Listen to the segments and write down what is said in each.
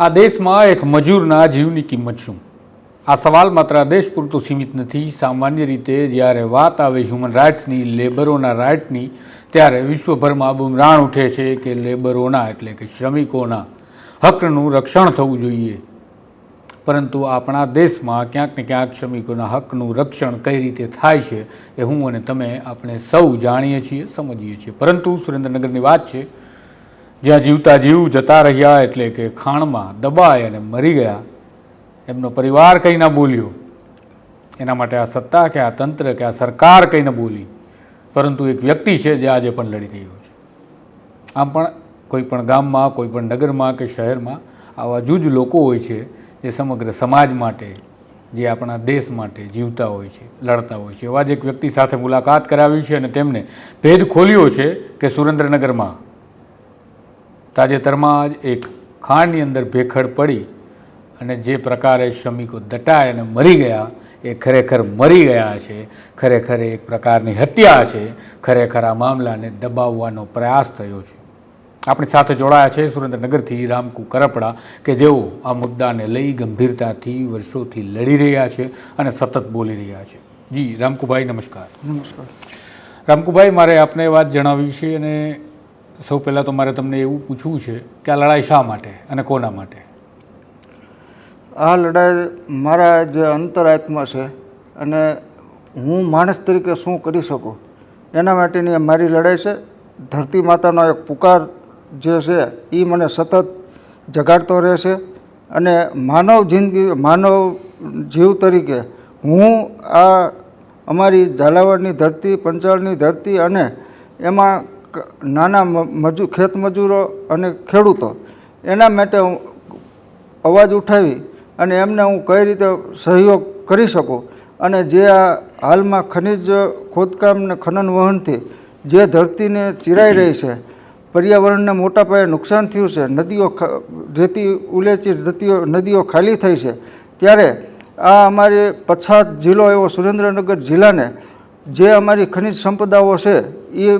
આ દેશમાં એક મજૂરના જીવની કિંમત શું? આ સવાલ માત્ર દેશ પૂરતું સીમિત નથી. સામાન્ય રીતે જ્યારે વાત આવે હ્યુમન રાઇટ્સની લેબરોના રાઇટની ત્યારે વિશ્વભરમાં બુમરાણ ઉઠે છે કે લેબરોના એટલે કે શ્રમિકોના હકનું રક્ષણ થવું જોઈએ. પરંતુ આપણા દેશમાં ક્યાંક ને ક્યાંક શ્રમિકોના હકનું રક્ષણ કઈ રીતે થાય છે એ હું અને તમે આપણે સૌ જાણીએ છીએ, સમજીએ છીએ. પરંતુ સુરેન્દ્રનગરની વાત છે જ્યાં જીવતા જીવ જતા રહ્યા એટલે કે ખાણમાં દબાય અને મરી ગયા, એમનો પરિવાર કંઈ ના બોલ્યો. એના માટે આ સત્તા કે આ તંત્ર કે આ સરકાર કંઈ ન બોલી. પરંતુ એક વ્યક્તિ છે જે આજે પણ લડી રહ્યો છે. આમ પણ કોઈ પણ ગામમાં, કોઈ પણ નગરમાં કે શહેરમાં આવા જૂજ લોકો હોય છે જે સમગ્ર સમાજ માટે, જે આપણા દેશ માટે જીવતા હોય છે, લડતા હોય છે. એવા જ એક વ્યક્તિ સાથે મુલાકાત કરાવી છે અને તેમને ભેદ ખોલ્યો છે કે સુરેન્દ્રનગરમાં તાજેતરમાં જ એક ખાણની અંદર ભેખડ પડી અને જે પ્રકારે શ્રમિકો દટાય અને મરી ગયા એ ખરેખર મરી ગયા છે ખરેખર એક પ્રકારની હત્યા છે ખરેખર આ મામલાને દબાવવાનો પ્રયાસ થયો છે. આપણી સાથે જોડાયા છે સુરેન્દ્રનગરથી રામકુ કરપડા કે જેઓ આ મુદ્દાને લઈ ગંભીરતાથી વર્ષોથી લડી રહ્યા છે અને સતત બોલી રહ્યા છે. જી રામકુભાઈ નમસ્કાર. નમસ્કાર. રામકુભાઈ મારે આપને વાત જણાવી છે અને સૌ પહેલાં તો મારે તમને એવું પૂછવું છે કે આ લડાઈ શા માટે અને કોના માટે? આ લડાઈ મારા જે અંતરાત્મા છે અને હું માણસ તરીકે શું કરી શકું? એના માટેની મારી લડાઈ છે. ધરતી માતાનો એક પુકાર જે છે એ મને સતત જગાડતો રહેશે અને માનવ જિંદગી, માનવ જીવ તરીકે હું આ અમારી ઝાલાવાડની ધરતી, પંચાળની ધરતી અને એમાં નાના મજૂ, ખેત મજૂરો અને ખેડૂતો, એના માટે હું અવાજ ઉઠાવી અને એમને હું કઈ રીતે સહયોગ કરી શકું અને જે આ હાલમાં ખનિજ ખોદકામ ને ખનન વહનથી જે ધરતીને ચીરાઈ રહી છે, પર્યાવરણને મોટા પાયે નુકસાન થયું છે, નદીઓ રેતી ઉલેચી નદીઓ નદીઓ ખાલી થઈ છે, ત્યારે આ અમારી પછાત જિલ્લો એવો સુરેન્દ્રનગર જિલ્લાને જે અમારી ખનિજ સંપદાઓ છે એ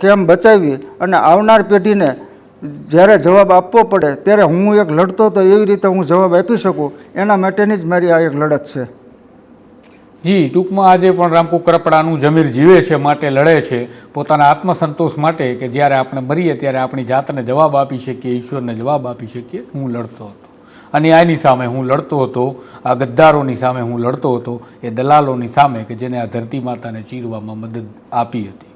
કેમ બચાવી અને આવનાર પેઢીને જ્યારે જવાબ આપવો પડે ત્યારે હું એક લડતો તો એવી રીતે હું જવાબ આપી શકું. એના માટેની જ મારી આ એક લડત છે. જી, ટૂંકમાં આજે પણ રામકુ કરપડાનું જમીર જીવે છે, માટે લડે છે. પોતાના આત્મસંતોષ માટે કે જ્યારે આપણે મરીએ ત્યારે આપણી જાતને જવાબ આપી શકીએ, ઈશ્વરને જવાબ આપી શકીએ, હું લડતો હતો. અને આની સામે હું લડતો હતો, આ ગદ્દારોની સામે હું લડતો હતો, એ દલાલોની સામે કે જેને આ ધરતી માતાને ચીરવામાં મદદ આપી હતી.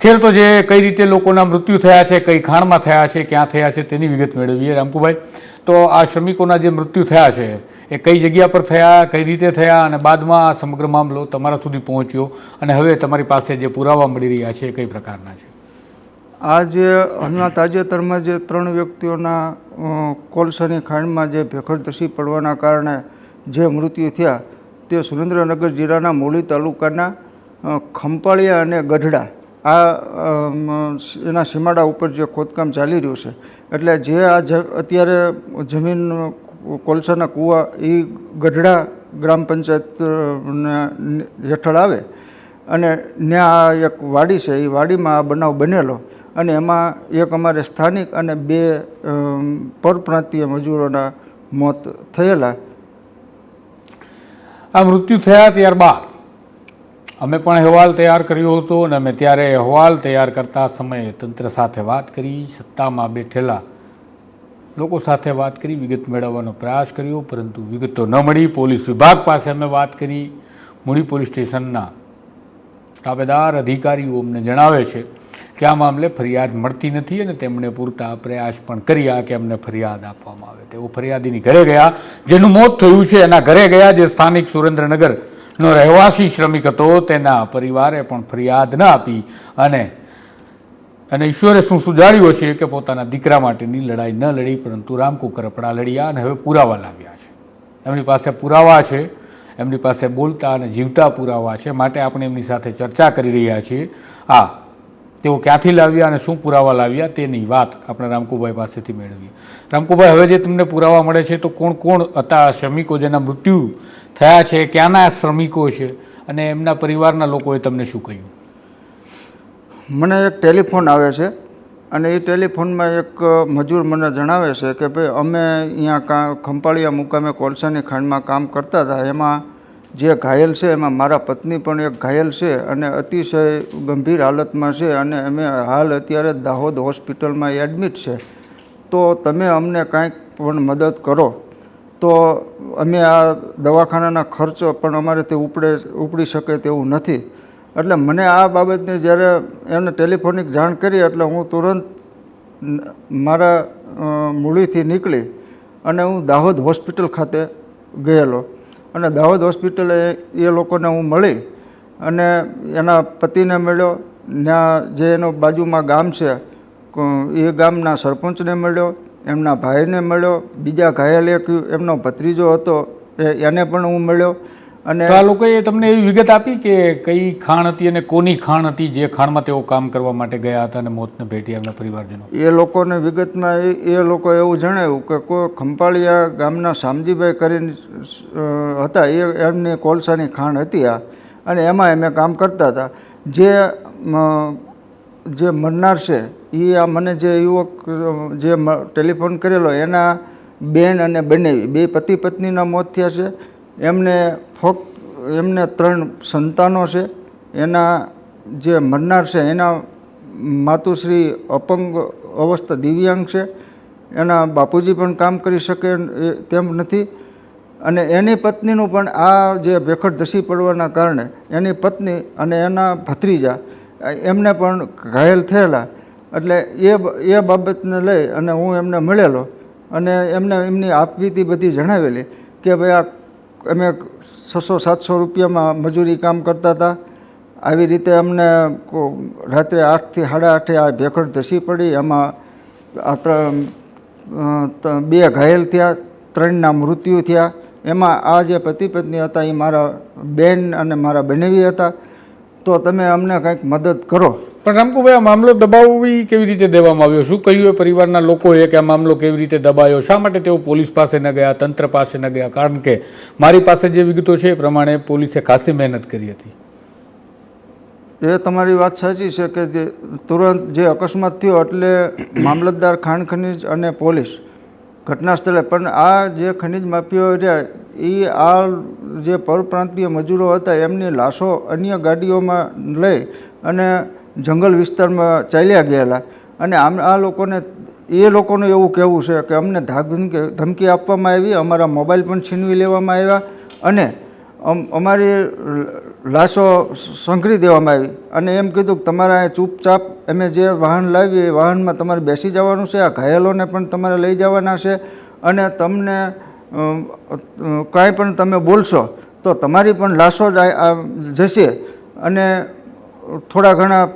ખેર તો જે કઈ રીતે લોકોના મૃત્યુ થયા છે, કઈ ખાણમાં થયા છે, ક્યાં થયા છે તેની વિગત મેળવીએ રામકુભાઈ. તો આ શ્રમિકોના જે મૃત્યુ થયા છે, એ કઈ જગ્યા પર થયા, કઈ રીતે થયા અને બાદમાં આ સમગ્ર મામલો તમારા સુધી પહોંચ્યો અને હવે તમારી પાસે જે પુરાવા મળી રહ્યા છે એ કઈ પ્રકારના છે? આ જે હમણાં તાજેતરમાં જે ત્રણ વ્યક્તિઓના કોલસાની ખાણમાં જે ભેખડ ધસી પડવાના કારણે જે મૃત્યુ થયા તે સુરેન્દ્રનગર જિલ્લાના મૂળી તાલુકાના ખંપાળિયા અને ગઢડા. આ એના સીમાડા ઉપર જે ખોદકામ ચાલી રહ્યું છે, એટલે જે આ અત્યારે જમીન, કોલસાના કૂવા એ ગઢડા ગ્રામ પંચાયત હેઠળ આવે અને ત્યાં એક વાડી છે એ વાડીમાં આ બનાવ બનેલો અને એમાં એક અમારે સ્થાનિક અને બે પરપ્રાંતીય મજૂરોના મોત થયેલા. આ મૃત્યુ થયા ત્યારબાદ અમે પણ અહેવાલ તૈયાર કર્યો હતો અને અમે ત્યારે અહેવાલ તૈયાર કરતા સમયે તંત્ર સાથે વાત કરી, સત્તામાં બેઠેલા લોકો સાથે વાત કરી, વિગત મેળવવાનો પ્રયાસ કર્યો, પરંતુ વિગતો ન મળી. પોલીસ વિભાગ પાસે અમે વાત કરી. મૂડી પોલીસ સ્ટેશનના તાબેદાર અધિકારીઓ અમને જણાવે છે કે આ મામલે ફરિયાદ મળતી નથી અને તેમણે પૂરતા પ્રયાસ પણ કર્યા કે અમને ફરિયાદ આપવામાં આવે. તેઓ ફરિયાદીની ઘરે ગયા. જેનું મોત થયું છે, એના ઘરે ગયા જે સ્થાનિક સુરેન્દ્રનગરનો રહેવાસી શ્રમિક હતો, તેના પરિવારે પણ ફરિયાદ ન આપી અને અને ઈશ્વરે શું સુધાર્યો છે કે પોતાના દીકરા માટેની લડાઈ ન લડી, પરંતુ રામકુ કરપડા લડ્યા અને હવે પુરાવા લાવ્યા છે. એમની પાસે પુરાવા છે, એમની પાસે બોલતા અને જીવતા પુરાવા છે. માટે આપણે એમની સાથે ચર્ચા કરી રહ્યા છીએ. આ તેઓ ક્યાંથી લાવ્યા અને શું પુરાવા લાવ્યા તેની વાત આપણે રામકુભાઈ પાસેથી મેળવીએ. રામકુભાઈ, હવે જે તમને પુરાવા મળે છે તો કોણ કોણ હતા શ્રમિકો જેના મૃત્યુ થયા છે, ક્યાંના શ્રમિકો છે અને એમના પરિવારના લોકોએ તમને શું કહ્યું? મને એક ટેલિફોન આવે છે અને એ ટેલિફોનમાં એક મજૂર મને જણાવે છે કે ભાઈ અમે અહીંયા કા, ખંપાળિયા મુકામે કોલસાની ખાંડમાં કામ કરતા હતા. એમાં જે ઘાયલ છે, એમાં મારા પત્ની પણ એક ઘાયલ છે અને અતિશય ગંભીર હાલતમાં છે અને અમે હાલ અત્યારે દાહોદ હોસ્પિટલમાં એડમિટ છે. તો તમે અમને કાંઈક પણ મદદ કરો. તો અમે આ દવાખાનાના ખર્ચો પણ અમારેથી ઉપડે, ઉપડી શકે તેવું નથી. એટલે મને આ બાબતની જ્યારે એને ટેલિફોનિક જાણ કરી, એટલે હું તુરંત મારા મૂળીથી નીકળી અને હું દાહોદ હોસ્પિટલ ખાતે ગયેલો. અને દાહોદ હોસ્પિટલે એ લોકોને હું મળી અને એના પતિને મળ્યો. ત્યાં જે એનો બાજુમાં ગામ છે એ ગામના સરપંચને મળ્યો, એમના ભાઈને મળ્યો. બીજા ઘાયલ એક એમનો ભત્રીજો હતો, એ, એને પણ હું મળ્યો. અને આ લોકોએ તમને એવી વિગત આપી કે કઈ ખાણ હતી અને કોની ખાણ હતી જે ખાણમાં તેઓ કામ કરવા માટે ગયા હતા અને મોતને ભેટી એમના પરિવારજનો? એ લોકોને વિગતમાં એ લોકો એવું જણાવ્યું કે કોઈ ખંપાળિયા ગામના શામજીભાઈ કરીને હતા. એ એમની કોલસાની ખાણ હતી આ. અને એમાં અમે કામ કરતા હતા. જે જે મરનાર છે એ આ મને જે યુવક જે ટેલિફોન કરેલો એના બેન અને બનેવી. બે પતિ પત્નીના મોત થયા છે. એમને ફક્ત, એમને ત્રણ સંતાનો છે. એના જે મરનાર છે, એના માતુશ્રી અપંગ અવસ્થા દિવ્યાંગ છે. એના બાપુજી પણ કામ કરી શકે તેમ નથી. અને એની પત્નીનું પણ આ જે ભેખડ ધસી પડવાના કારણે એની પત્ની અને એના ભત્રીજા એમને પણ ઘાયલ થયેલા. એટલે એ એ બાબતને લઈ અને હું એમને મળેલો અને એમને એમની આપવીતી બધી જણાવેલી કે ભાઈ આ અમે છસો, સાતસો રૂપિયામાં મજૂરી કામ કરતા હતા. આવી રીતે અમને રાત્રે આઠથી, સાડા આઠે આ ભેખડ ધસી પડી. એમાં આ ત્રણ બે ઘાયલ થયા, ત્રણના મૃત્યુ થયા. એમાં આ જે પતિ પત્ની હતા, એ મારા બેન અને મારા બનેવી હતા. તો તમે અમને કંઈક મદદ કરો. પણ રામકુભાઈ, આ મામલો દબાવવી કેવી રીતે દેવામાં આવ્યો? શું કહ્યું એ પરિવારના લોકોએ કે આ મામલો કેવી રીતે દબાયો? શા માટે તેઓ પોલીસ પાસે ન ગયા, તંત્ર પાસે ન ગયા? કારણ કે મારી પાસે જે વિગતો છે એ પ્રમાણે પોલીસે ખાસી મહેનત કરી હતી. એ તમારી વાત સાચી છે કે જે તુરંત જે અકસ્માત થયો એટલે મામલતદાર ખાણ ખનીજ અને પોલીસ ઘટના સ્થળે, પણ આ જે ખનિજ માફીઓ રહ્યા એ આ જે પરપ્રાંતીય મજૂરો હતા, એમની લાશો અન્ય ગાડીઓમાં લઈ અને જંગલ વિસ્તારમાં ચાલ્યા ગયેલા. અને આમ આ લોકોને, એ લોકોનું એવું કહેવું છે કે અમને ધમકી ધમકી આપવામાં આવી, અમારા મોબાઈલ પણ છીનવી લેવામાં આવ્યા અને અમ- અમારી લાશો સંઘરી દેવામાં આવી. અને એમ કીધું કે તમારા ચૂપચાપ અમે જે વાહન લાવીએ, એ વાહનમાં તમારે બેસી જવાનું છે, આ ઘાયલોને પણ તમારે લઈ જવાના છે અને તમને કાંઈ પણ તમે બોલશો તો તમારી પણ લાશો જ જશે. અને થોડા ઘણા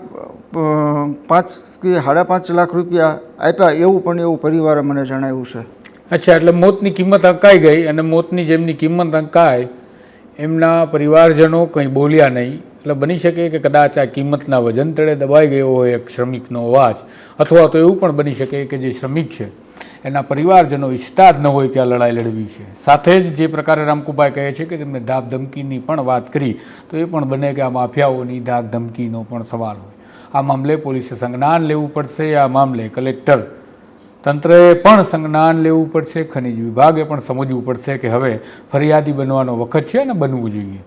પાંચ કે સાડા પાંચ લાખ રૂપિયા આપ્યા એવું પણ એવું પરિવારે મને જણાવ્યું છે. અચ્છા, એટલે મોતની કિંમત અંકાઈ ગઈ અને મોતની જેમની કિંમત અંકાય, એમના પરિવારજનો કંઈ બોલ્યા નહીં. એટલે બની શકે કે કદાચ આ કિંમતના વજન તળે દબાઈ ગયો હોય એક શ્રમિકનો અવાજ, અથવા તો એવું પણ બની શકે કે જે શ્રમિક છે, એના પરિવારજનો ઈચ્છતા જ ન હોય કે આ લડાઈ લડવી છે. સાથે જ જે પ્રકારે રામકુભાઈ કહે છે કે તેમને ધાક ધમકીની પણ વાત કરી, તો એ પણ બને કે આ માફિયાઓની ધાક ધમકીનો પણ સવાલ હોય. આ મામલે પોલીસે સંજ્ઞાન લેવું પડશે, આ મામલે કલેક્ટર તંત્રએ પણ સંજ્ઞાન લેવું પડશે, ખનિજ વિભાગે પણ સમજવું પડશે કે હવે ફરિયાદી બનવાનો વખત છે ને બનવું જોઈએ.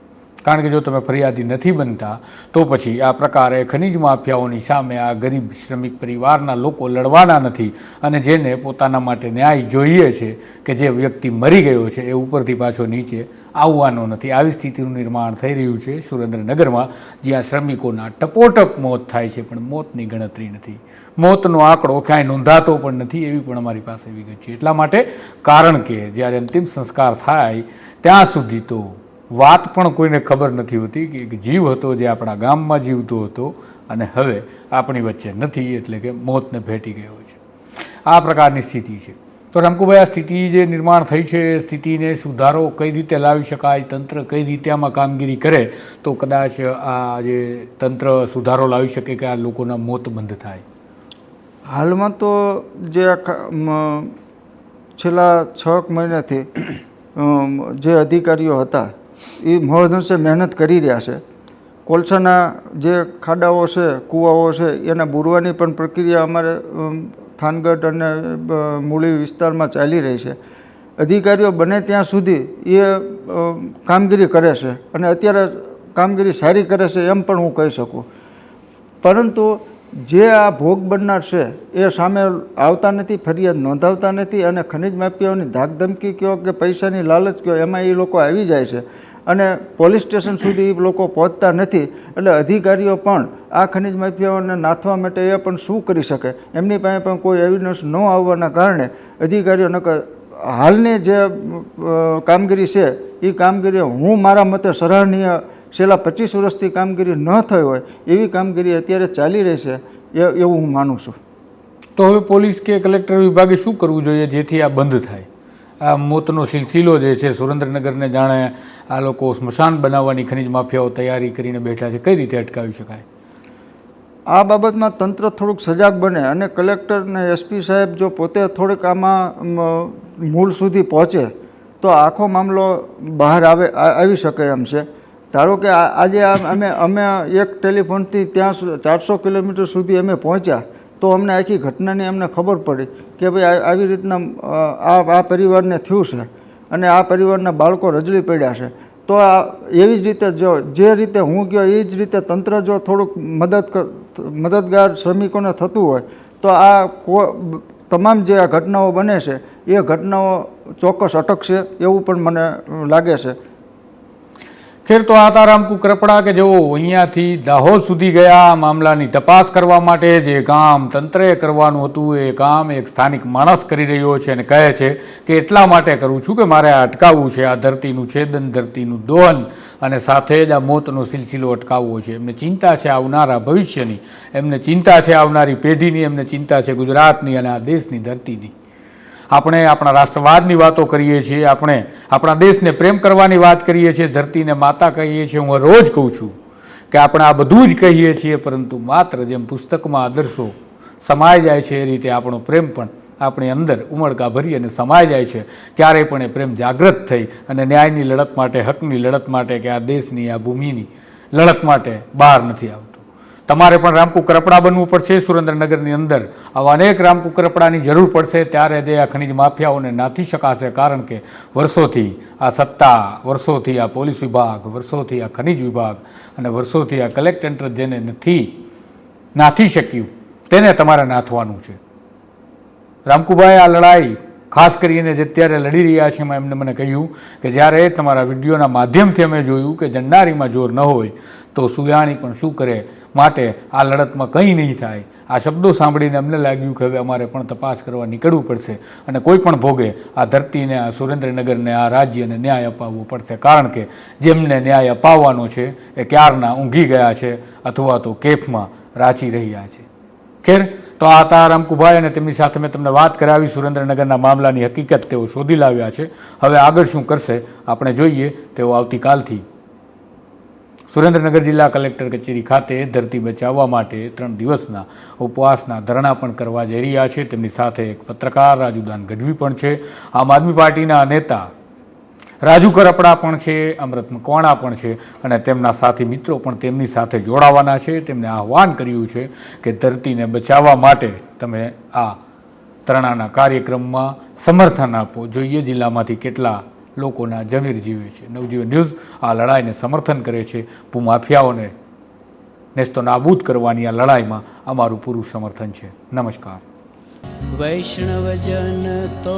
કારણ કે જો તમે ફરિયાદી નથી બનતા, તો પછી આ પ્રકારે ખનિજ માફિયાઓની સામે આ ગરીબ શ્રમિક પરિવારના લોકો લડવાના નથી અને જેને પોતાના માટે ન્યાય જોઈએ છે કે જે વ્યક્તિ મરી ગયો છે એ ઉપરથી પાછો નીચે આવવાનો નથી. આવી સ્થિતિનું નિર્માણ થઈ રહ્યું છે સુરેન્દ્રનગરમાં, જ્યાં શ્રમિકોના ટપોટપ મોત થાય છે, પણ મોતની ગણતરી નથી. મોતનો આંકડો ક્યાંય નોંધાતો પણ નથી, એવી પણ અમારી પાસે વિગત છે. એટલા માટે કારણ કે જ્યારે અંતિમ સંસ્કાર થાય, ત્યાં સુધી તો વાત પણ કોઈને ખબર નથી હોતી કે એક જીવ હતો જે આપણા ગામમાં જીવતો હતો અને હવે આપણી વચ્ચે નથી, એટલે કે મોતને ભેટી ગયો છે. આ પ્રકારની સ્થિતિ છે. તો રામકુભાઈ આ સ્થિતિ જે નિર્માણ થઈ છે એ સ્થિતિને સુધારો કઈ રીતે લાવી શકાય તંત્ર કઈ રીતે આમાં કામગીરી કરે તો કદાચ આ જે તંત્ર સુધારો લાવી શકે કે આ લોકોના મોત બંધ થાય. હાલમાં તો જે છેલ્લા છ મહિનાથી જે અધિકારીઓ હતા એ મહદઅંશે મહેનત કરી રહ્યા છે. કોલસાના જે ખાડાઓ છે કૂવાઓ છે એને બુરવાની પણ પ્રક્રિયા અમારે અમ, થાનગઢ અને મૂળી વિસ્તારમાં ચાલી રહી છે. અધિકારીઓ બને ત્યાં સુધી એ કામગીરી કરે છે અને અત્યારે કામગીરી સારી કરે છે એમ પણ હું કહી શકું. પરંતુ જે આ ભોગ બનનાર છે એ સામે આવતા નથી, ફરિયાદ નોંધાવતા નથી અને ખનિજ માફિયાઓની ધાકધમકી કયો કે પૈસાની લાલચ કયો, એમાં એ લોકો આવી જાય છે. અને પોલીસ સ્ટેશન સુધી લોકો પહોંચતા નથી. એટલે અધિકારીઓ પણ આ ખનિજ માફિયાઓને નાથવા માટે એ પણ શું કરી શકે? એમની પાસે પણ કોઈ એવિડન્સ ન આવવાના કારણે અધિકારીઓ નકર હાલની જે કામગીરી છે એ કામગીરી હું મારા મતે સરાહનીય છેલ્લા પચીસ વર્ષથી કામગીરી ન થઈ હોય, એવી કામગીરી અત્યારે ચાલી રહી છે એવું હું માનું છું. તો હવે પોલીસ કે કલેક્ટર વિભાગે શું કરવું જોઈએ જેથી આ બંધ થાય? આ મોતનો સિલસિલો જે છે, સુરેન્દ્રનગરને જાણે આ લોકો સ્મશાન બનાવવાની ખનિજ માફિયાઓ તૈયારી કરીને બેઠા છે. કઈ રીતે અટકાવી શકાય? આ બાબતમાં તંત્ર થોડુંક સજાગ બને અને કલેક્ટર ને એસપી સાહેબ જો પોતે થોડીક આમાં મૂળ સુધી પહોંચે, તો આખો મામલો બહાર આવે આવી શકે એમ છે. ધારો કે આજે અમે અમે એક ટેલિફોનથી ત્યાં ચારસો કિલોમીટર સુધી અમે પહોંચ્યા તો અમને આખી ઘટનાની અમને ખબર પડી કે ભાઈ આવી રીતના આ આ પરિવારને થયું છે અને આ પરિવારના બાળકો રજળી પડ્યા છે. તો આ એવી જ રીતે જો જે રીતે હું ગયો, એ જ રીતે તંત્ર જો થોડુંક મદદ મદદગાર શ્રમિકોને થતું હોય, તો આ તમામ જે આ ઘટનાઓ બને છે, એ ઘટનાઓ ચોક્કસ અટકશે એવું પણ મને લાગે છે. ખેર તો આ તારામ કુકરપડા કે જેઓ અહીંયાથી દાહોદ સુધી ગયા મામલાની તપાસ કરવા માટે જે કામ તંત્રએ કરવાનું હતું, એ કામ એક સ્થાનિક માણસ કરી રહ્યો છે અને કહે છે કે એટલા માટે કરું છું કે મારે આ અટકાવવું છે, આ ધરતીનું છેદન, ધરતીનું દોહન અને સાથે જ આ મોતનો સિલસિલો અટકાવવો છે. એમને ચિંતા છે આવનારા ભવિષ્યની, એમને ચિંતા છે આવનારી પેઢીની, એમને ચિંતા છે ગુજરાતની અને આ દેશની ધરતીની. આપણે આપણા રાષ્ટ્રવાદની વાતો કરીએ છીએ, આપણે આપણા દેશને પ્રેમ કરવાની વાત કરીએ છીએ, ધરતીને માતા કહીએ છીએ. હું રોજ કહું છું કે આપણે આ બધું જ કહીએ છીએ, પરંતુ માત્ર જેમ પુસ્તકમાં આદર્શો સમાઈ જાય છે એ રીતે આપણો પ્રેમ પણ આપણી અંદર ઉમળકા ભરી અને સમાઈ જાય છે. ક્યારેય પણ એ પ્રેમ જાગૃત થઈ અને ન્યાયની લડત માટે, હકની લડત માટે કે આ દેશની, આ ભૂમિની લડત માટે બહાર નથી આવતો. તમારે પણ રામકુકરપડા બનવું પડશે સુરેન્દ્રનગરની અંદર. આવા અનેક રામકુકરપડાની જરૂર પડશે ત્યારે તે આ ખનિજ માફિયાઓને નાથી શકાશે કારણ કે વર્ષોથી આ સત્તા, વર્ષોથી આ પોલીસ વિભાગ, વર્ષોથી આ ખનિજ વિભાગ અને વર્ષોથી આ કલેક્ટર જેને નથી, નાથી શક્યું, તેને તમારે નાથવાનું છે. રામકુભાઈ, આ લડાઈ ખાસ કરીને જે અત્યારે લડી રહ્યા છે એમાં એમને મને કહ્યું કે જ્યારે તમારા વિડીયોના માધ્યમથી અમે જોયું કે જન્નારીમાં જોર ન હોય, તો સુયાણી પણ શું કરે માટે આ લડતમાં કંઈ નહીં થાય. આ શબ્દો સાંભળીને અમને લાગ્યું કે હવે અમારે પણ તપાસ કરવા નીકળવું પડશે અને કોઈ પણ ભોગે આ ધરતીને, આ સુરેન્દ્રનગરને, આ રાજ્યને ન્યાય અપાવવો પડશે. કારણ કે જેમને ન્યાય અપાવવાનો છે એ ક્યારના ઊંઘી ગયા છે અથવા તો કેફમાં રાચી રહ્યા છે. ખેર તો આ તારામ કુભાઈ અને તેમની સાથે મેં તમને વાત કરાવી. સુરેન્દ્રનગરના મામલાની હકીકત તેઓ શોધી લાવ્યા છે. હવે આગળ શું કરશે આપણે જોઈએ તેઓ આવતીકાલથી. સુરેન્દ્રનગર જિલ્લા કલેક્ટર કચેરી ખાતે ધરતી બચાવવા માટે ત્રણ દિવસના ઉપવાસના ધરણા પણ કરવા જઈ રહ્યા છે. તેમની સાથે એક પત્રકાર રાજુદાન ગઢવી પણ છે. આમ આદમી પાર્ટીના નેતા રાજુ કરપડા પણ છે, અમૃત મકવાણા પણ છે અને તેમના સાથી મિત્રો પણ તેમની સાથે જોડાવાના છે. તેમને આહવાન કર્યું છે કે ધરતીને બચાવવા માટે તમે આ તરણાના કાર્યક્રમમાં સમર્થન આપો. જોઈએ જિલ્લામાંથી કેટલા લોકોના જમીર જીવે છે. નવજીવન ન્યૂઝ આ લડાઈને સમર્થન કરે છે. ભૂમાફિયાઓને નેસ્તો નાબૂદ કરવાની આ લડાઈમાં અમારું પૂરું સમર્થન છે. નમસ્કાર. વૈષ્ણવજન તો